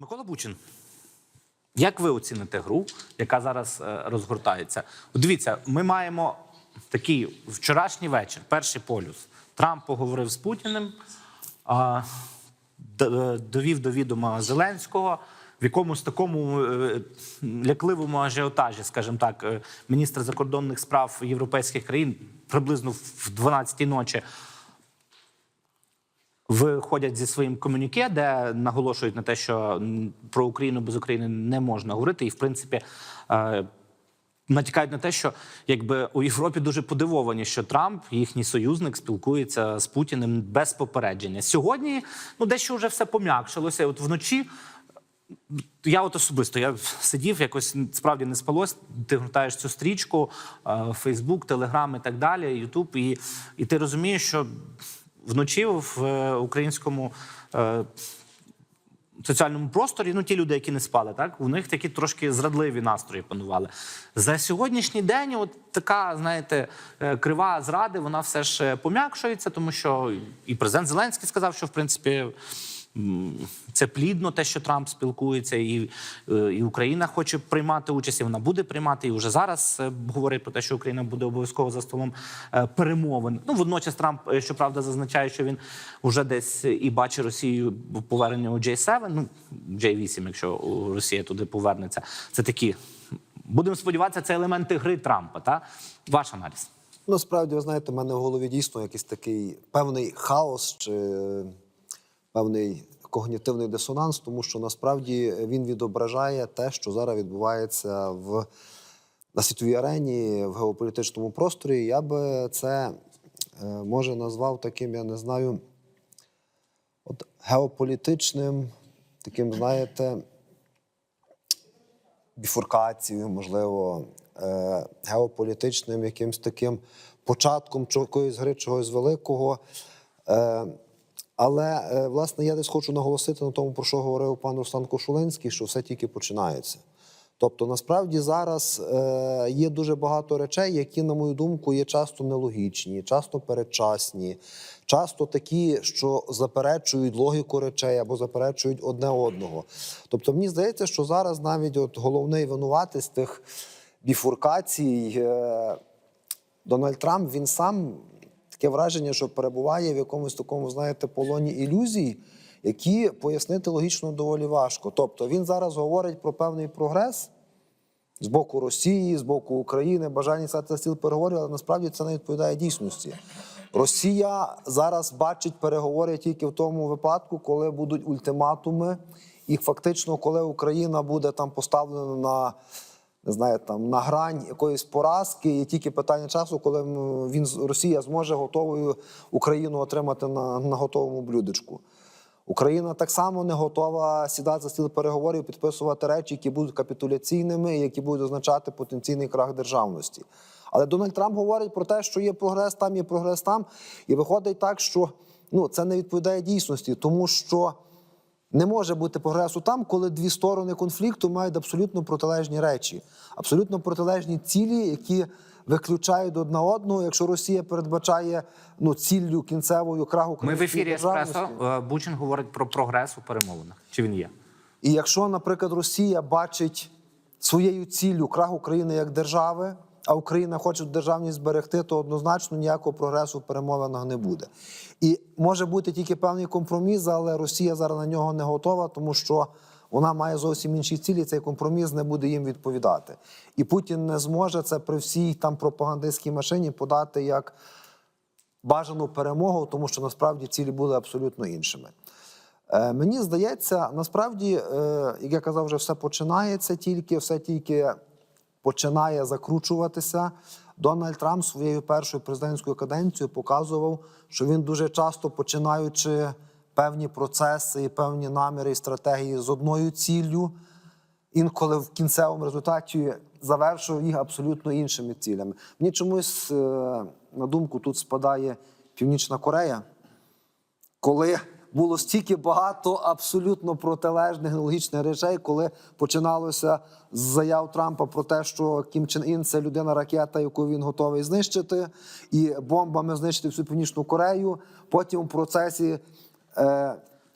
Микола Бучин, як ви оціните гру, яка зараз е, розгортається? Дивіться, ми маємо такий вчорашній вечір, перший полюс. Трамп поговорив з Путіним, е, довів до відома Зеленського. В якомусь такому е, лякливому ажіотажі, скажімо так, міністр закордонних справ європейських країн приблизно в 12-й ночі виходять зі своїм комюніке, де наголошують на те, що про Україну без України не можна говорити, і в принципі. е, Натякають на те, що якби у Європі дуже подивовані, що Трамп, їхній союзник, спілкується з Путіним без попередження. Сьогодні ну дещо вже все пом'якшилося. От вночі я от особисто я сидів, якось справді не спалось. Ти гортаєш цю стрічку, Фейсбук, Телеграм і так далі, Ютуб, і, і ти розумієш, що вночі в е, українському е, соціальному просторі, ну ті люди, які не спали, так у них такі трошки зрадливі настрої панували. За сьогоднішній день, от така, знаєте, е, крива зради, вона все ж пом'якшується, тому що і президент Зеленський сказав, що в принципі. Це плідно, те, що Трамп спілкується, і, е, і Україна хоче приймати участь, і вона буде приймати. І вже зараз е, говорить про те, що Україна буде обов'язково за столом е, перемовин. Ну водночас Трамп, щоправда, зазначає, що він вже десь і бачить Росію в поверненні у J7, ну J8, якщо Росія туди повернеться. Це такі. Будемо сподіватися, це елементи гри Трампа. Та ваш аналіз. Насправді, ви знаєте, в мене в голові дійсно якийсь такий певний хаос чи певний когнітивний дисонанс, тому що насправді він відображає те, що зараз відбувається в на світовій арені, в геополітичному просторі. Я би це е, може назвав таким, я не знаю, от геополітичним, таким, знаєте, біфуркацією, можливо, е, геополітичним якимсь таким початком чогось гри, чогось великого. Але, е, власне, я десь хочу наголосити на тому, про що говорив пан Руслан Кошулинський, що все тільки починається. Тобто, насправді зараз е, є дуже багато речей, які, на мою думку, є часто нелогічні, часто передчасні, часто такі, що заперечують логіку речей або заперечують одне одного. Тобто, мені здається, що зараз навіть от головний винуватець тих біфуркацій е, Дональд Трамп він сам таке враження, що перебуває в якомусь такому, знаєте, полоні ілюзій, які пояснити логічно доволі важко. Тобто він зараз говорить про певний прогрес з боку Росії, з боку України, бажання стати за стіл переговорів, але насправді це не відповідає дійсності. Росія зараз бачить переговори тільки в тому випадку, коли будуть ультиматуми, і фактично, коли Україна буде там поставлена на не знаю, там на грань якоїсь поразки, і тільки питання часу, коли він Росія зможе готовою Україну отримати на, на готовому блюдечку. Україна так само не готова сідати за стіл переговорів, підписувати речі, які будуть капітуляційними, які будуть означати потенційний крах державності. Але Дональд Трамп говорить про те, що є прогрес там, є прогрес там, і виходить так, що ну, це не відповідає дійсності, тому що не може бути прогресу там, коли дві сторони конфлікту мають абсолютно протилежні речі, абсолютно протилежні цілі, які виключають одна одного. Якщо Росія передбачає ну ціллю кінцевою краху Ми в ефірі Еспресо. Е, Бучин говорить про прогрес у перемовинах. Чи він є? І якщо, наприклад, Росія бачить своєю ціллю крах України як держави, а Україна хоче державність зберегти, то однозначно ніякого прогресу в перемовинах не буде. І може бути тільки певний компроміс, але Росія зараз на нього не готова, тому що вона має зовсім інші цілі. Цей компроміс не буде їм відповідати. І Путін не зможе це при всій там пропагандистській машині подати як бажану перемогу, тому що насправді цілі були абсолютно іншими. Е, Мені здається, насправді, е, як я казав, вже все починається тільки, все тільки починає закручуватися. Дональд Трамп своєю першою президентською каденцією показував, що він дуже часто починаючи певні процеси і певні наміри і стратегії з одною ціллю, інколи в кінцевому результаті завершив їх абсолютно іншими цілями. Мені чомусь е, на думку тут спадає Північна Корея, коли було стільки багато абсолютно протилежних логічних речей, коли починалося з заяв Трампа про те, що Кім Чен Ін це людина ракета, яку він готовий знищити, і бомбами знищити всю північну Корею. Потім у процесі. Е,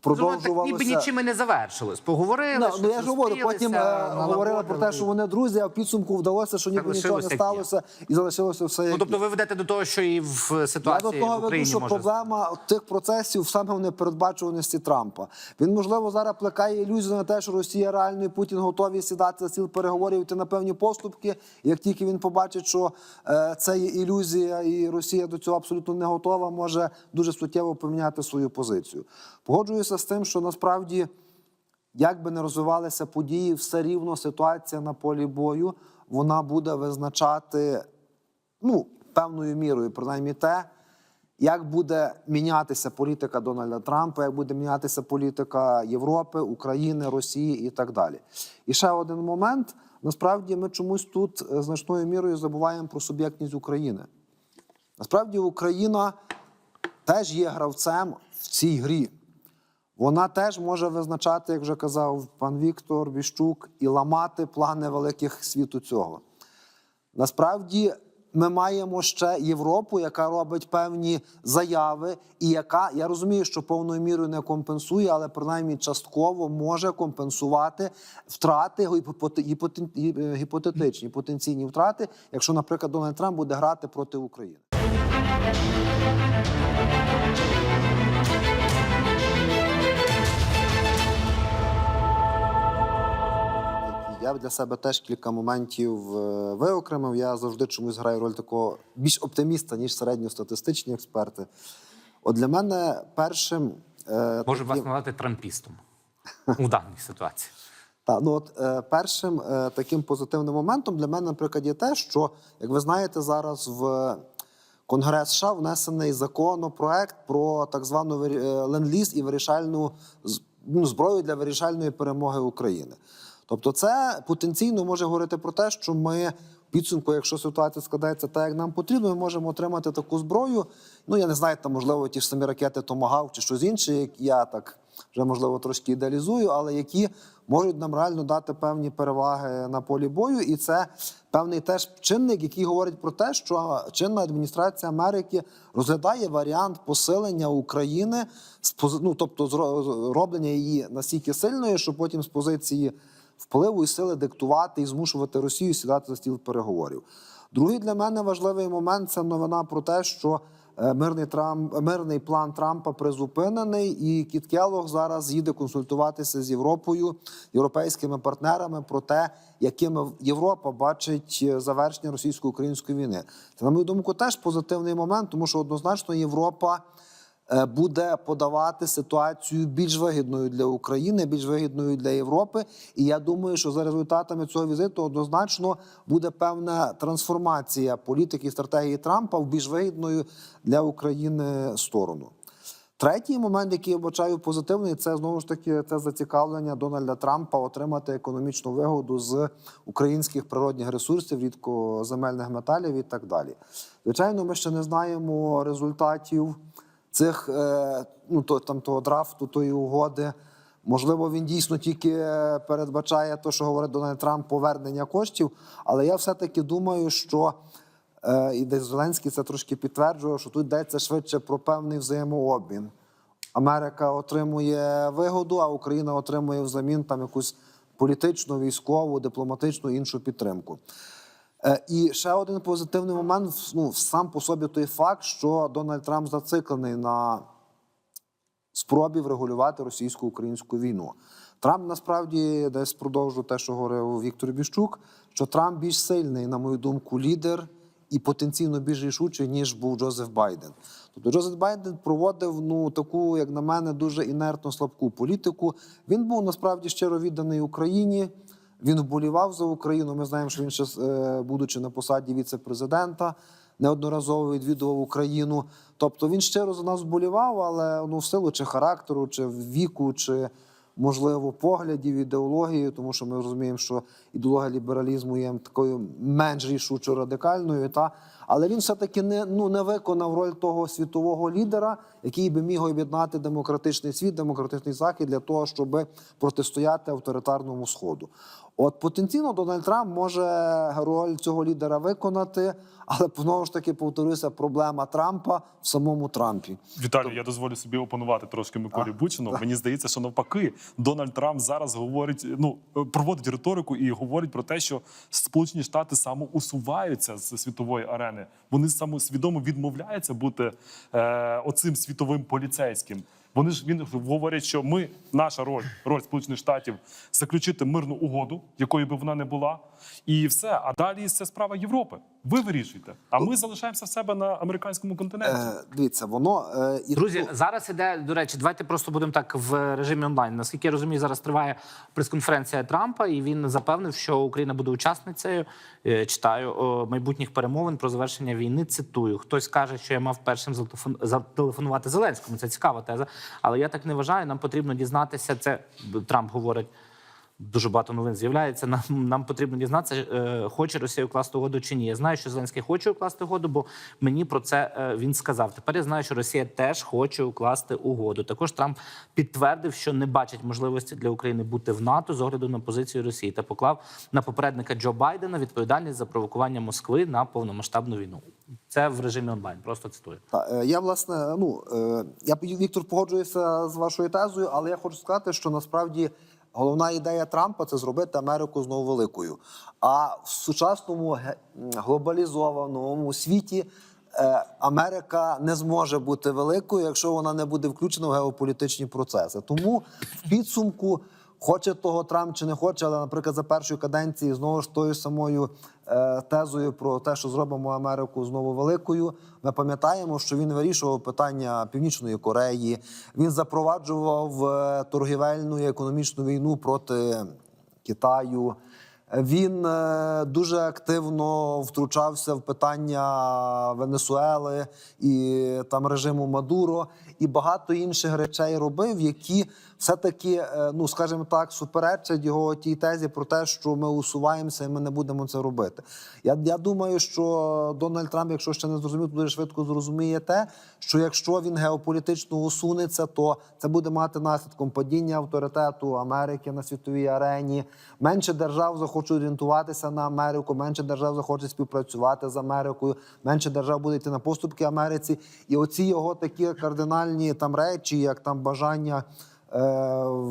продовжувалося. Ніби нічим і не завершилось. Поговорили. Ну, щось ну я ж говорю, потім е, говорили про те, що вони друзі, а в підсумку вдалося, що ніби нічого не як сталося, і залишилося все. як Ну, тобто ви ведете до того, що і в Я ситуації до того в веду, що може проблема тих процесів саме в непередбачуваності Трампа. Він можливо зараз плекає ілюзію на те, що Росія реально і Путін готові сідати за стіл переговорів, йти на певні поступки. Як тільки він побачить, що е, це є ілюзія, і Росія до цього абсолютно не готова, може дуже суттєво поміняти свою позицію. Погоджуюся з тим, що насправді. Як би не розвивалися події, все рівно ситуація на полі бою вона буде визначати ну, певною мірою, принаймні те, як буде мінятися політика Дональда Трампа, як буде мінятися політика Європи, України, Росії і так далі. І ще один момент: насправді ми чомусь тут е, значною мірою забуваємо про суб'єктність України. Насправді Україна теж є гравцем в цій грі. Вона теж може визначати, як вже казав пан Віктор Віщук, і ламати плани великих світу цього. Насправді, ми маємо ще Європу, яка робить певні заяви, і яка я розумію, що повною мірою не компенсує, але принаймні частково може компенсувати втрати гіпоте- гіпоте- гі- гіпотетичні потенційні втрати, якщо, наприклад, Дональд Трамп буде грати проти України. Я для себе теж кілька моментів е, виокремив. Я завжди чомусь граю роль такого більш оптиміста, ніж середньостатистичні експерти. От для мене першим. е, може вас назвати трампістом у даній ситуації. та, ну от е, першим е, таким позитивним моментом для мене, наприклад, є те, що, як ви знаєте, зараз в Конгрес США внесений законопроект про так звану е, ленд-ліз і вирішальну ну, зброю для вирішальної перемоги України. Тобто, це потенційно може говорити про те, що ми підсумку, якщо ситуація складається так, як нам потрібно, ми можемо отримати таку зброю. Ну я не знаю, там можливо ті ж самі ракети Томагав чи щось інше, як я так вже можливо трошки ідеалізую, але які можуть нам реально дати певні переваги на полі бою, і це певний теж чинник, який говорить про те, що чинна адміністрація Америки розглядає варіант посилення України ну, тобто зро- роблення її настільки сильною, що потім з позиції впливу і сили диктувати і змушувати Росію сідати за стіл переговорів. Другий для мене важливий момент це новина про те, що е, мирний Трамп, мирний план Трампа призупинений, і Кіт Келлог зараз їде консультуватися з Європою, європейськими партнерами про те, якими Європа бачить е, завершення російсько-української війни. Це, на мою думку, теж позитивний момент, тому що однозначно Європа буде подавати ситуацію більш вигідною для України, більш вигідною для Європи. І я думаю, що за результатами цього візиту однозначно буде певна трансформація політики і стратегії Трампа в більш вигідною для України сторону. Третій момент, який я вбачаю позитивний, це знову ж таки це зацікавлення Дональда Трампа отримати економічну вигоду з українських природних ресурсів, рідкоземельних металів і так далі. Звичайно, ми ще не знаємо результатів цих е, ну то там того драфту, тої угоди. Можливо, він дійсно тільки е, передбачає те, що говорить Дональд Трамп, повернення коштів. Але я все-таки думаю, що е, і десь Зеленський це трошки підтверджує, що тут йдеться швидше про певний взаємообмін. Америка отримує вигоду, а Україна отримує взамін там якусь політичну, військову, дипломатичну іншу підтримку. Е, І ще один позитивний момент ну, сам по собі той факт, що Дональд Трамп зациклений на спробі врегулювати російсько-українську війну. Трамп насправді десь продовжує те, що говорив Віктор Біщук, що Трамп більш сильний, на мою думку, лідер і потенційно більш рішучий, ніж був Джозеф Байден. Тобто Джозеф Байден проводив ну таку, як на мене, дуже інертно слабку політику. Він був насправді щиро відданий Україні. Він вболівав за Україну. Ми знаємо, що він ще, е, будучи на посаді віце-президента, неодноразово відвідував Україну. Тобто він щиро за нас вболівав, але ну, в силу чи характеру, чи віку, чи можливо поглядів, ідеології, тому що ми розуміємо, що ідеологія лібералізму є такою менш рішучо радикальною. Та Але він все-таки не, ну, не виконав роль того світового лідера, який би міг об'єднати демократичний світ, демократичний захід для того, щоб протистояти авторитарному сходу. От потенційно Дональд Трамп може роль цього лідера виконати, але знову ж таки повторюся, проблема Трампа в самому Трампі. Віталій, я дозволю собі опонувати трошки Миколі Бучину. Мені здається, що навпаки, Дональд Трамп зараз говорить, ну проводить риторику і говорить про те, що Сполучені Штати самоусуваються з світової арени. Вони самосвідомо відмовляються бути е, оцим світовим поліцейським. Вони ж він говорять, що ми наша роль, роль Сполучених Штатів заключити мирну угоду, якою би вона не була, і все. А далі це справа Європи. Ви вирішуєте. А ми залишаємося в себе на американському континенті. Е, дивіться, воно е, і Друзі, зараз іде, до речі, давайте просто будемо так в режимі онлайн. Наскільки я розумію, зараз триває прес-конференція Трампа, і він запевнив, що Україна буде учасницею. е, Читаю о, майбутніх перемовин про завершення війни. Цитую: хтось каже, що я мав першим зателефон- зателефонувати Зеленському. Це цікава теза. Але я так не вважаю. Нам потрібно дізнатися. Це Трамп говорить. Дуже багато новин з'являється. Нам, нам потрібно дізнатися, е, хоче Росія укласти угоду чи ні. Я знаю, що Зеленський хоче укласти угоду, бо мені про це е, він сказав. Тепер я знаю, що Росія теж хоче укласти угоду. Також Трамп підтвердив, що не бачить можливості для України бути в НАТО з огляду на позицію Росії та поклав на попередника Джо Байдена відповідальність за провокування Москви на повномасштабну війну. Це в режимі онлайн. Просто цитую. Та, е, я власне, ну я Віктор погоджуюся з вашою тезою, але я хочу сказати, що насправді головна ідея Трампа це зробити Америку знову великою. А в сучасному глобалізованому світі. е, Америка не зможе бути великою, якщо вона не буде включена в геополітичні процеси. Тому в підсумку, хоче того Трамп чи не хоче, але, наприклад, за першої каденції знову ж тою самою тезою про те, що зробимо Америку знову великою. Ми пам'ятаємо, що він вирішував питання Північної Кореї. Він запроваджував е, торгівельну і економічну війну проти Китаю. Він е, дуже активно втручався в питання Венесуели і там режиму Мадуро, і багато інших речей робив, які все-таки, е, ну скажімо так, суперечать його тій тезі про те, що ми усуваємося і ми не будемо це робити. Я, я думаю, що Дональд Трамп, якщо ще не зрозумів, то дуже швидко зрозуміє те, що якщо він геополітично усунеться, то це буде мати наслідком падіння авторитету Америки на світовій арені. Менше держав захочуть орієнтуватися на Америку, менше держав захочуть співпрацювати з Америкою, менше держав буде йти на поступки Америці. І оці його такі кардинальні там речі, як там бажання е,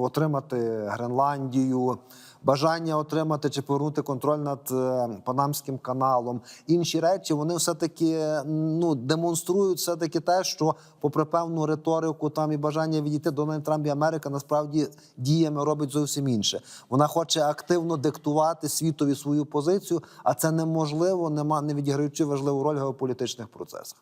отримати Гренландію. Бажання отримати чи повернути контроль над е, Панамським каналом, інші речі, вони все таки ну демонструють все таки те, що, попри певну риторику, там і бажання відійти Дональд Трамп і Америка насправді діями робить зовсім інше. Вона хоче активно диктувати світові свою позицію, а це неможливо, нема не відіграючи важливу роль в геополітичних процесах.